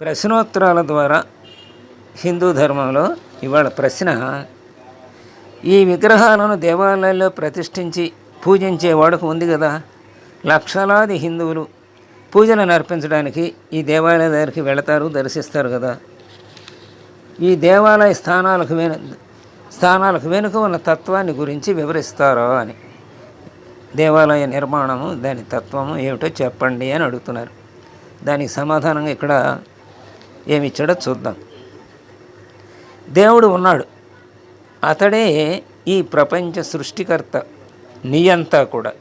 ప్రశ్నోత్తరాల ద్వారా హిందూ ధర్మంలో ఇవాళ ప్రశ్న ఈ విగ్రహాలను దేవాలయాల్లో ప్రతిష్ఠించి పూజించే వాడుకు ఉంది కదా. లక్షలాది హిందువులు పూజలను అర్పించడానికి ఈ దేవాలయ దగ్గరికి వెళతారు దర్శిస్తారు కదా. ఈ దేవాలయ స్థానాలకు వెను స్థానాలకు వెనుక ఉన్న తత్వాన్ని గురించి వివరిస్తారా అని. దేవాలయ నిర్మాణము దాని తత్వము ఏమిటో చెప్పండి అని అడుగుతున్నారు. దానికి సమాధానంగా ఇక్కడ ఏమి ఇచ్చాడో చూద్దాం. దేవుడు ఉన్నాడు. అతడే ఈ ప్రపంచ సృష్టికర్త నియంతా కూడా.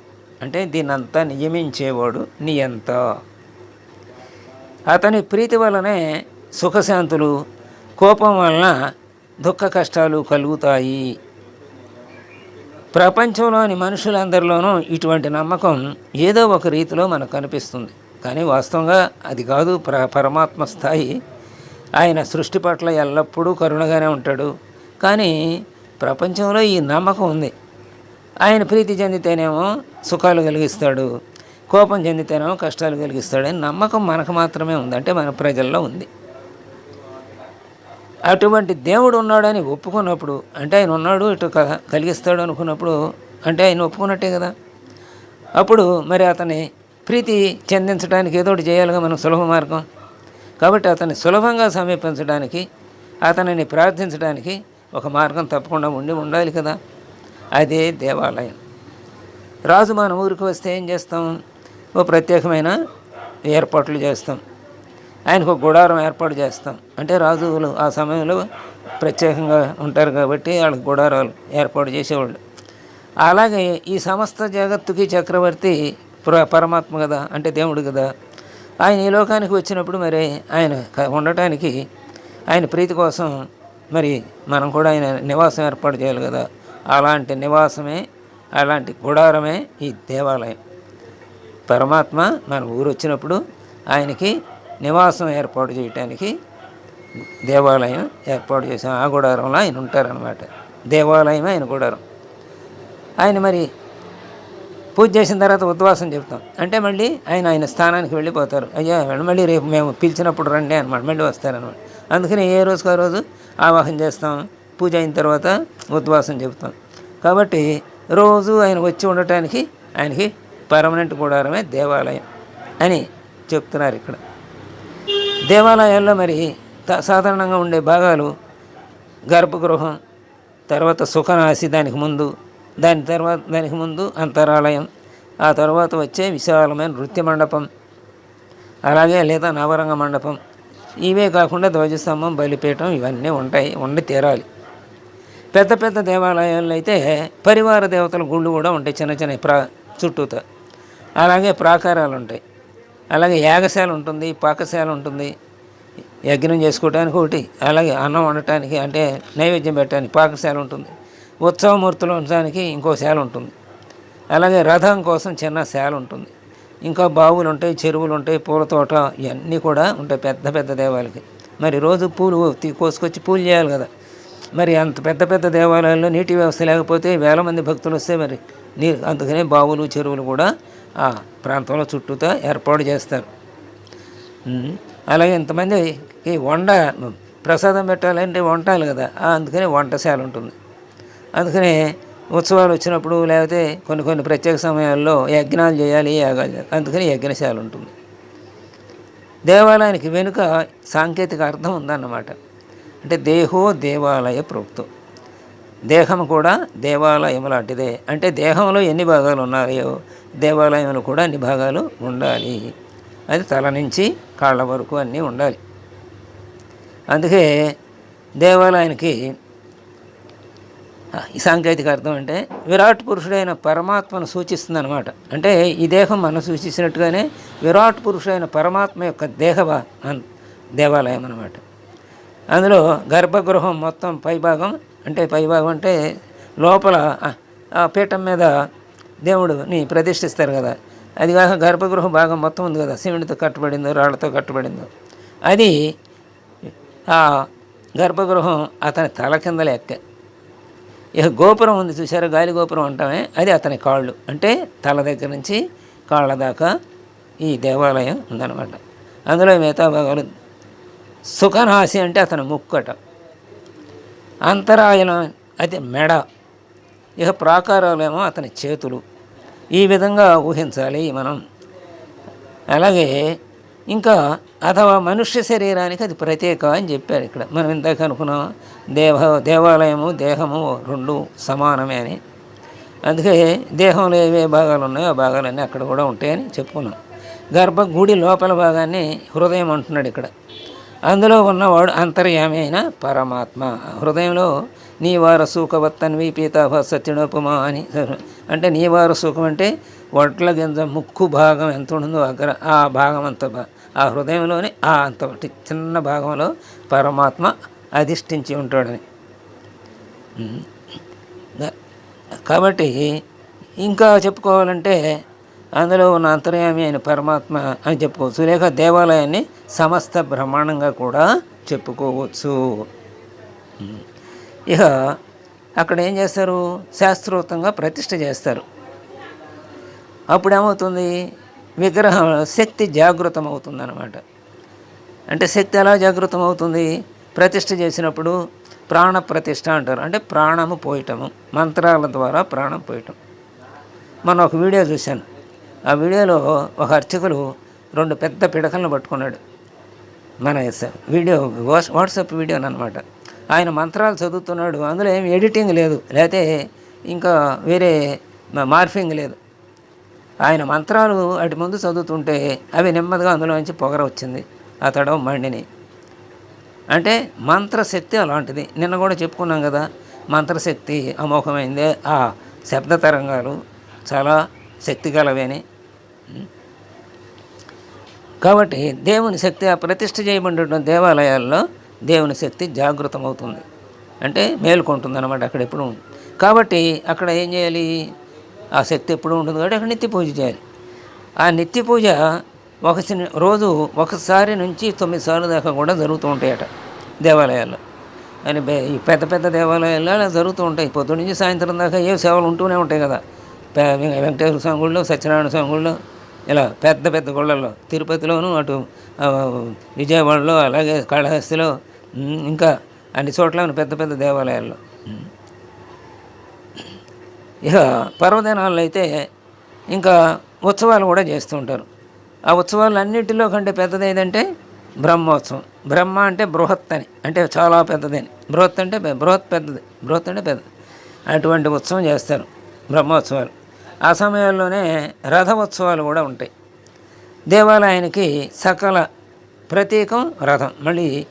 అంటే దీనంతా నియమించేవాడు నియంత. అతని ప్రీతి వలనే సుఖశాంతులు కోపం వలన దుఃఖ కష్టాలు కలుగుతాయి. ప్రపంచంలోని మనుషులందరిలోనూ ఇటువంటి నమ్మకం ఏదో ఒక రీతిలో మనకు కనిపిస్తుంది. కానీ వాస్తవంగా అది కాదు ప్ర పరమాత్మ స్థాయి ఆయన సృష్టి పట్ల ఎల్లప్పుడూ కరుణగానే ఉంటాడు. కానీ ప్రపంచంలో ఈ నమ్మకం ఉంది. ఆయన ప్రీతి చెందితేనేమో సుఖాలు కలిగిస్తాడు కోపం చెందితేనేమో కష్టాలు కలిగిస్తాడు అని నమ్మకం మనకు మాత్రమే ఉంది. అంటే మన ప్రజల్లో ఉంది. అటువంటి దేవుడు ఉన్నాడని ఒప్పుకున్నప్పుడు అంటే ఆయన ఉన్నాడు ఇటు కలిగిస్తాడు అనుకున్నప్పుడు అంటే ఆయన ఒప్పుకున్నట్టే కదా. అప్పుడు మరి అతని ప్రీతి చెందించడానికి ఏదో ఒకటి చేయాలిగా మనం సులభ మార్గం. కాబట్టి అతన్ని సులభంగా సమీపించడానికి అతనిని ప్రార్థించడానికి ఒక మార్గం తప్పకుండా ఉండి ఉండాలి కదా. అదే దేవాలయం. రాజు మన ఊరికి వస్తే ఏం చేస్తాం? ఓ ప్రత్యేకమైన ఏర్పాట్లు చేస్తాం. ఆయనకు ఒక గుడారం ఏర్పాటు చేస్తాం. అంటే రాజువులు ఆ సమయంలో ప్రత్యేకంగా ఉంటారు కాబట్టి వాళ్ళకి గుడారాలు ఏర్పాటు చేసేవాళ్ళు. అలాగే ఈ సమస్త జగత్తుకి చక్రవర్తి ప్ర పరమాత్మ కదా అంటే దేవుడు కదా. ఆయన ఈ లోకానికి వచ్చినప్పుడు మరి ఆయన ఉండటానికి ఆయన ప్రీతి కోసం మరి మనం కూడా ఆయన నివాసం ఏర్పాటు చేయాలి కదా. అలాంటి నివాసమే అలాంటి గుడారమే ఈ దేవాలయం. పరమాత్మ మన ఊరు వచ్చినప్పుడు ఆయనకి నివాసం ఏర్పాటు చేయటానికి దేవాలయం ఏర్పాటు చేసాం ఆ గుడారంలో ఆయన ఉంటారనమాట దేవాలయమే ఆయన గుడారం. ఆయన మరి పూజ చేసిన తర్వాత ఉద్వాసం చెప్తాం. అంటే మళ్ళీ ఆయన ఆయన స్థానానికి వెళ్ళిపోతారు. అయ్యా మళ్ళీ రేపు మేము పిలిచినప్పుడు రండి అనమాట మళ్ళీ వస్తారనమాట అందుకని ఏ రోజుకు ఆ రోజు ఆవాహన చేస్తాం. పూజ అయిన తర్వాత ఉద్వాసం చెప్తాం. కాబట్టి రోజు ఆయన వచ్చి ఉండటానికి ఆయనకి పర్మనెంట్ గుడారమే దేవాలయం అని చెప్తున్నారు ఇక్కడ. దేవాలయాల్లో మరి సాధారణంగా ఉండే భాగాలు గర్భగృహం తర్వాత సుఖనాసి దానికి ముందు దాని తర్వాత దానికి ముందు అంతరాలయం ఆ తర్వాత వచ్చే విశాలమైన నృత్య మండపం అలాగే లేదా నవరంగ మండపం. ఇవే కాకుండా ధ్వజస్తంభం బలిపీఠం ఇవన్నీ ఉంటాయి ఉండి తీరాలి. పెద్ద పెద్ద దేవాలయాల్లో అయితే పరివార దేవతల గుళ్ళు కూడా ఉంటాయి చిన్న చిన్న ప్రా చుట్టూతో. అలాగే ప్రాకారాలు ఉంటాయి. అలాగే యాగశాల ఉంటుంది పాకశాల ఉంటుంది. యజ్ఞం చేసుకోవడానికి ఒకటి అలాగే అన్నం వండటానికి అంటే నైవేద్యం పెట్టడానికి పాకశాల ఉంటుంది. ఉత్సవమూర్తులు ఉంచడానికి ఇంకో శాల ఉంటుంది. అలాగే రథం కోసం చిన్న శాల ఉంటుంది. ఇంకా బావులు ఉంటాయి చెరువులు ఉంటాయి పూల తోట ఇవన్నీ కూడా ఉంటాయి పెద్ద పెద్ద దేవాలయకి మరి రోజు పూలు కోసుకొచ్చి పూలు చేయాలి కదా. మరి అంత పెద్ద పెద్ద దేవాలయాల్లో నీటి వ్యవస్థ లేకపోతే వేల మంది భక్తులు వస్తే మరి నీ అందుకనే బావులు చెరువులు కూడా ఆ ప్రాంతంలో చుట్టూతో ఏర్పాటు చేస్తారు. అలాగే అలాగే ఇంతమందికి వండ ప్రసాదం పెట్టాలంటే వంటాలి కదా. ఆ, అందుకని వంటశాల ఉంటుంది. అందుకనే ఉత్సవాలు వచ్చినప్పుడు లేకపోతే కొన్ని కొన్ని ప్రత్యేక సమయాల్లో యజ్ఞాలు చేయాలి యాగాలు చేయాలి. అందుకని యజ్ఞశాల ఉంటుంది. దేవాలయానికి వెనుక సాంకేతిక అర్థం ఉందన్నమాట. అంటే దేహో దేవాలయ ప్రోక్తం. దేహం కూడా దేవాలయం లాంటిదే. అంటే దేహంలో ఎన్ని భాగాలు ఉన్నాయో దేవాలయంలో కూడా అన్ని భాగాలు ఉండాలి. అది తల నుంచి కాళ్ళ వరకు అన్నీ ఉండాలి. అందుకే దేవాలయానికి ఈ సాంకేతిక అర్థం అంటే విరాట్ పురుషుడైన పరమాత్మను సూచిస్తుంది అనమాట అంటే ఈ దేహం మనం సూచించినట్టుగానే విరాట్ పురుషుడైన పరమాత్మ యొక్క దేహ దేవాలయం అనమాట అందులో గర్భగృహం మొత్తం పైభాగం అంటే పైభాగం అంటే లోపల ఆ- పీఠం మీద దేవుడుని ప్రతిష్ఠిస్తారు కదా. అది కాక గర్భగృహ భాగం మొత్తం ఉంది కదా. సిమెంట్తో కట్టబడిందో రాళ్ళతో కట్టబడిందో. అది ఆ గర్భగృహం అతని తల కింద లెక్క. ఇక గోపురం ఉంది చూసారా గాలి గోపురం అంటామే. అది అతని కాళ్ళు. అంటే తల దగ్గర నుంచి కాళ్ళ దాకా ఈ దేవాలయం ఉందన్నమాట. అందులో మిగతా భాగాలు సుఖనాసి అంటే అతని ముక్కట. అంతరాయనం అది మెడ. ఇక ప్రాకారాలేమో అతని చేతులు. ఈ విధంగా ఊహించాలి మనం. అలాగే ఇంకా అథవా మనుష్య శరీరానికి అది ప్రత్యేక అని చెప్పారు ఇక్కడ. మనం ఇందాక అనుకున్నాం దేవ దేవాలయము దేహము రెండు సమానమే అని. అందుకే దేహంలో ఏవే భాగాలు ఉన్నాయో ఆ భాగాలన్నీ అక్కడ కూడా ఉంటాయని చెప్పుకున్నాం. గర్భగుడి లోపల భాగాన్ని హృదయం అంటున్నాడు ఇక్కడ. అందులో ఉన్నవాడు అంతర్యామి అయిన పరమాత్మ. హృదయంలో నీవార సుఖవత్తన్వి పీతాభ సత్యనోపమా అని. అంటే నీవార సుఖం అంటే వడ్ల గింజ ముక్కు భాగం ఎంత ఉంటుందో అగ్ర ఆ భాగం అంత బా- ఆ హృదయంలోని ఆ అంత చిన్న భాగంలో పరమాత్మ అధిష్ఠించి ఉంటాడని. కాబట్టి ఇంకా చెప్పుకోవాలంటే అందులో ఉన్న అంతర్యామి అయిన పరమాత్మ అని చెప్పుకోవచ్చు. లేక దేవాలయాన్ని సమస్త బ్రహ్మాండంగా కూడా చెప్పుకోవచ్చు. ఇక అక్కడ ఏం చేస్తారు? శాస్త్రోక్తంగా ప్రతిష్ట చేస్తారు. అప్పుడు ఏమవుతుంది విగ్రహం శక్తి జాగృతం అవుతుందన్నమాట అంటే శక్తి ఎలా జాగృతం అవుతుంది ప్రతిష్ఠ చేసినప్పుడు ప్రాణ ప్రతిష్ఠ అంటారు. అంటే ప్రాణము పోయటము మంత్రాల ద్వారా ప్రాణం పోయటం. మొన్న ఒక వీడియో చూశాను. ఆ వీడియోలో ఒక అర్చకులు రెండు పెద్ద పిడకలను పట్టుకున్నాడు. మన వీడియో వాట్సాప్ వీడియో అనమాట ఆయన మంత్రాలు చదువుతున్నాడు. అందులో ఏం ఎడిటింగ్ లేదు. లేకపోతే ఇంకా వేరే మార్ఫింగ్ లేదు. ఆయన మంత్రాలు అటు ముందు చదువుతుంటే అవి నెమ్మదిగా అందులోంచి పొగర వచ్చింది అతడు మండిని. అంటే మంత్రశక్తి అలాంటిది. నిన్న కూడా చెప్పుకున్నాం కదా మంత్రశక్తి అమోఘమైందే. ఆ శబ్ద తరంగాలు చాలా శక్తి గలవేని కాబట్టి దేవుని శక్తి ఆ ప్రతిష్ఠ చేయబడిన దేవాలయాల్లో దేవుని శక్తి జాగృతమవుతుంది. అంటే మేలుకుంటుంది అనమాట అక్కడ ఎప్పుడు. కాబట్టి అక్కడ ఏం చేయాలి? ఆ శక్తి ఎప్పుడు ఉంటుంది కాబట్టి అక్కడ నిత్య పూజ చేయాలి. ఆ నిత్య పూజ ఒక రోజు ఒకసారి నుంచి తొమ్మిది సార్లు దాకా కూడా జరుగుతూ ఉంటాయట దేవాలయాల్లో. అని ఈ పెద్ద పెద్ద దేవాలయాల్లో అలా జరుగుతూ ఉంటాయి. పొద్దు నుంచి సాయంత్రం దాకా ఏ సేవలు ఉంటూనే ఉంటాయి కదా. వెంకటేశ్వర స్వామి గుళ్ళో సత్యనారాయణ స్వామి గుళ్ళో ఇలా పెద్ద పెద్ద గుళ్ళల్లో తిరుపతిలోను అటు విజయవాడలో అలాగే కాళహస్తిలో ఇంకా అన్ని చోట్ల పెద్ద పెద్ద దేవాలయాల్లో. ఇక పర్వదినాల్లో అయితే ఇంకా ఉత్సవాలు కూడా చేస్తూ ఉంటారు. ఆ ఉత్సవాలు అన్నిటిలో కంటే పెద్దది ఏదంటే బ్రహ్మోత్సవం. బ్రహ్మ అంటే బృహత్ అని అంటే చాలా పెద్దదని బృహత్ అంటే బృహత్ పెద్దది బృహత్ అంటే పెద్దది. అటువంటి ఉత్సవం చేస్తారు బ్రహ్మోత్సవాలు. ఆ సమయాల్లోనే రథ ఉత్సవాలు కూడా ఉంటాయి. దేవాలయానికి సకల ప్రతీకం రథం. మళ్ళీ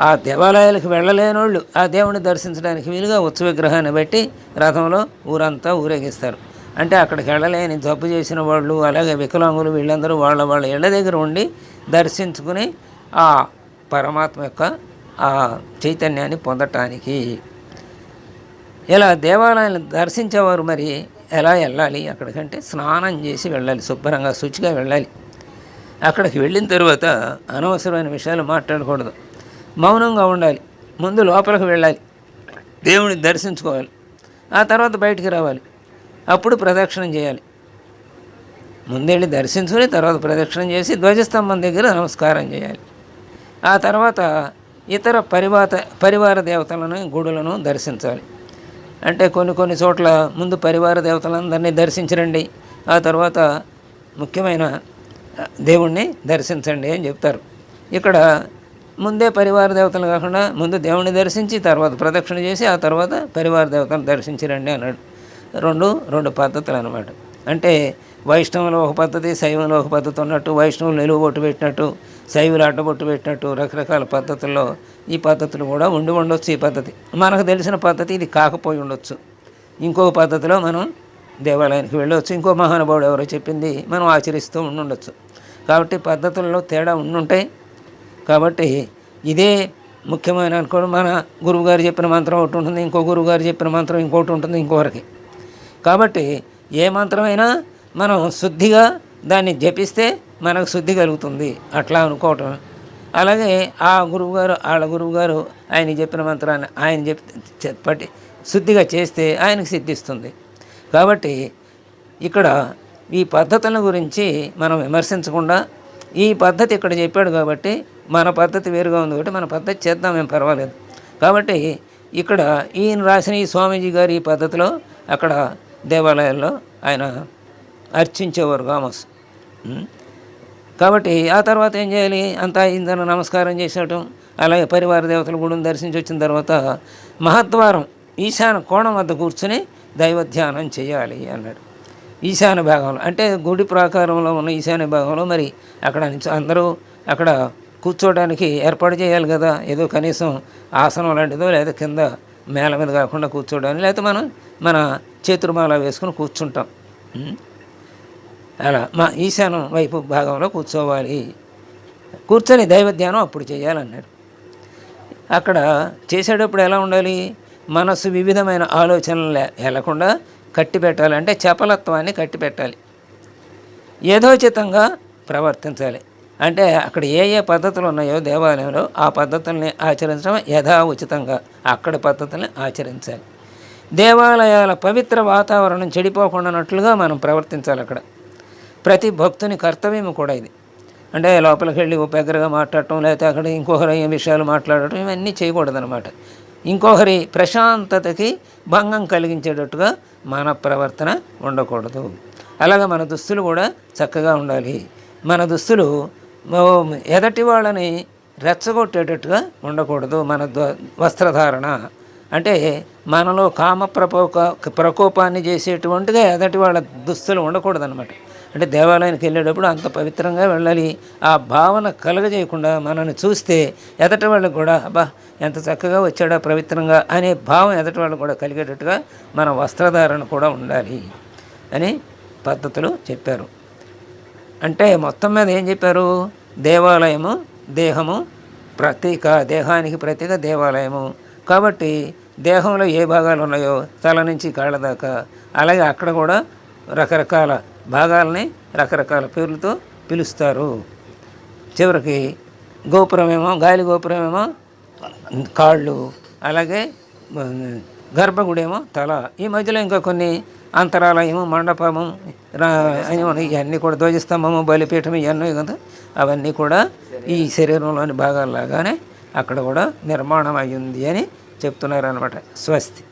ఆ దేవాలయాలకు వెళ్ళలేనోళ్ళు ఆ దేవుని దర్శించడానికి వీలుగా ఉత్సవ విగ్రహాన్ని పెట్టి రథంలో ఊరంతా ఊరేగిస్తారు. అంటే అక్కడికి వెళ్ళలేని జబ్బు చేసిన వాళ్ళు అలాగే వికలాంగులు వీళ్ళందరూ వాళ్ళ వాళ్ళ ఇళ్ళ దగ్గర ఉండి దర్శించుకుని ఆ పరమాత్మ యొక్క ఆ చైతన్యాన్ని పొందటానికి. ఇలా దేవాలయాన్ని దర్శించేవారు మరి ఎలా వెళ్ళాలి? అక్కడికంటే స్నానం చేసి వెళ్ళాలి శుభ్రంగా శుచిగా వెళ్ళాలి. అక్కడికి వెళ్ళిన తర్వాత అనవసరమైన విషయాలు మాట్లాడకూడదు. మౌనంగా ఉండాలి. ముందు లోపలికి వెళ్ళాలి. దేవుని దర్శించుకోవాలి. ఆ తర్వాత బయటికి రావాలి. అప్పుడు ప్రదక్షిణం చేయాలి. ముందెళ్ళి దర్శించుకుని తర్వాత ప్రదక్షిణం చేసి ధ్వజస్తంభం దగ్గర నమస్కారం చేయాలి. ఆ తర్వాత ఇతర పరివాత పరివార దేవతలను గుడులను దర్శించాలి. అంటే కొన్ని కొన్ని చోట్ల ముందు పరివార దేవతలందరినీ దర్శించరండి. ఆ తర్వాత ముఖ్యమైన దేవుణ్ణి దర్శించండి అని చెప్తారు. ఇక్కడ ముందే పరివార దేవతలు కాకుండా ముందు దేవుణ్ణి దర్శించి తర్వాత ప్రదక్షిణ చేసి ఆ తర్వాత పరివార దేవతను దర్శించిరండి అన్నాడు. రెండు రెండు పద్ధతులు అనమాట అంటే వైష్ణవులు ఒక పద్ధతి శైవంలో ఒక పద్ధతి ఉన్నట్టు వైష్ణవులు నిలువ బొట్టు పెట్టినట్టు శైవులు అడ్డబొట్టు పెట్టినట్టు రకరకాల పద్ధతుల్లో ఈ పద్ధతులు కూడా ఉండి ఉండొచ్చు ఈ పద్ధతి. మనకు తెలిసిన పద్ధతి ఇది కాకపోయి ఉండొచ్చు. ఇంకో పద్ధతిలో మనం దేవాలయానికి వెళ్ళవచ్చు ఇంకో మహానుభావుడు ఎవరో చెప్పింది మనం ఆచరిస్తూ ఉండుండొచ్చు. కాబట్టి పద్ధతుల్లో తేడా ఉండుంటాయి కాబట్టి ఇదే ముఖ్యమైన అనుకోండి మన గురువుగారు చెప్పిన మంత్రం ఒకటి ఉంటుంది ఇంకో గురువుగారు చెప్పిన మంత్రం ఇంకోటి ఉంటుంది ఇంకొకరికి కాబట్టి ఏ మంత్రమైనా మనం శుద్ధిగా దాన్ని జపిస్తే మనకు శుద్ధి కలుగుతుంది అట్లా అనుకోవటం. అలాగే ఆ గురువుగారు వాళ్ళ గురువుగారు ఆయన చెప్పిన మంత్రాన్ని ఆయన చెప్పి చెప్పటి శుద్ధిగా చేస్తే ఆయనకు సిద్ధిస్తుంది. కాబట్టి ఇక్కడ ఈ పద్ధతుల గురించి మనం విమర్శించకుండా ఈ పద్ధతి ఇక్కడ చెప్పాడు కాబట్టి మన పద్ధతి వేరుగా ఉంది కాబట్టి మన పద్ధతి చేద్దాం ఏం పర్వాలేదు. కాబట్టి ఇక్కడ ఈయన రాసిన ఈ స్వామీజీ గారి ఈ పద్ధతిలో అక్కడ దేవాలయాల్లో ఆయన అర్చించేవారు గామస్ కాబట్టి ఆ తర్వాత ఏం చేయాలి? అంతా అయిందని నమస్కారం చేసేయటం అలాగే పరివార దేవతల గుడిని దర్శించి వచ్చిన తర్వాత మహద్వారం ఈశాన కోణం వద్ద కూర్చుని దైవ ధ్యానం చేయాలి అన్నాడు. ఈశాన్య భాగంలో అంటే గుడి ప్రాకారంలో ఉన్న ఈశాన్య భాగంలో మరి అక్కడ నుంచి అందరూ అక్కడ కూర్చోవడానికి ఏర్పాటు చేయాలి కదా. ఏదో కనీసం ఆసనం లాంటిదో లేదా కింద మేల మీద కాకుండా కూర్చోవడానికి లేకపోతే మనం మన చేతురుమాల వేసుకుని కూర్చుంటాం. అలా మా ఈశాన్యం వైపు భాగంలో కూర్చోవాలి. కూర్చొని దైవ ధ్యానం అప్పుడు చేయాలన్నాడు. అక్కడ చేసేటప్పుడు ఎలా ఉండాలి? మనసు వివిధమైన ఆలోచనలు లే- వెళ్ళకుండా కట్టిపెట్టాలి అంటే చపలత్వాన్ని కట్టి పెట్టాలి యథోచితంగా ప్రవర్తించాలి. అంటే అక్కడ ఏ ఏ పద్ధతులు ఉన్నాయో దేవాలయంలో ఆ పద్ధతుల్ని ఆచరించడం యథా ఉచితంగా అక్కడి పద్ధతుల్ని ఆచరించాలి. దేవాలయాల పవిత్ర వాతావరణం చెడిపోకుండానట్లుగా మనం ప్రవర్తించాలి అక్కడ. ప్రతి భక్తుని కర్తవ్యం కూడా ఇది. అంటే లోపలికి వెళ్ళి ఓ మాట్లాడటం లేకపోతే అక్కడ ఏ విషయాలు మాట్లాడటం ఇవన్నీ చేయకూడదనమాట ఇంకొకరి ప్రశాంతతకి భంగం కలిగించేటట్టుగా మన ప్రవర్తన ఉండకూడదు. అలాగే మన దుస్తులు కూడా చక్కగా ఉండాలి. మన దుస్తులు ఎదటి వాళ్ళని రెచ్చగొట్టేటట్టుగా ఉండకూడదు మన ద- వస్త్రధారణ. అంటే మనలో కామ ప్రపోక ప్రకోపాన్ని చేసేటువంటిగా ఎదటి వాళ్ళ దుస్తులు ఉండకూడదు అనమాట అంటే దేవాలయానికి వెళ్ళేటప్పుడు అంత పవిత్రంగా వెళ్ళాలి. ఆ భావన కలగజేయకుండా మనల్ని చూస్తే ఎదటి వాళ్ళకి కూడా అబ్బా ఎంత చక్కగా వచ్చాడా పవిత్రంగా అనే భావం ఎదటి వాళ్ళకు కూడా కలిగేటట్టుగా మన వస్త్రధారణ కూడా ఉండాలి అని పద్ధతులు చెప్పారు. అంటే మొత్తం మీద ఏం చెప్పారు? దేవాలయము దేహము ప్రతీక దేహానికి ప్రతీక దేవాలయము. కాబట్టి దేహంలో ఏ భాగాలు ఉన్నాయో తల నుంచి కాళ్ళ దాకా. అలాగే అక్కడ కూడా రకరకాల భాగాలని రకరకాల పేర్లతో పిలుస్తారు. చివరికి గోపురమేమో గాలి గోపురమేమో కాళ్ళు అలాగే గర్భగుడేమో తల. ఈ మధ్యలో ఇంకా కొన్ని అంతరాలయము మండపము ఇవన్నీ కూడా ధ్వజస్తంభము బలిపీఠం ఇవన్నీ కదా. అవన్నీ కూడా ఈ శరీరంలోని భాగాల్లాగానే అక్కడ కూడా నిర్మాణం అయ్యింది అని చెప్తున్నారు అనమాట స్వస్తి.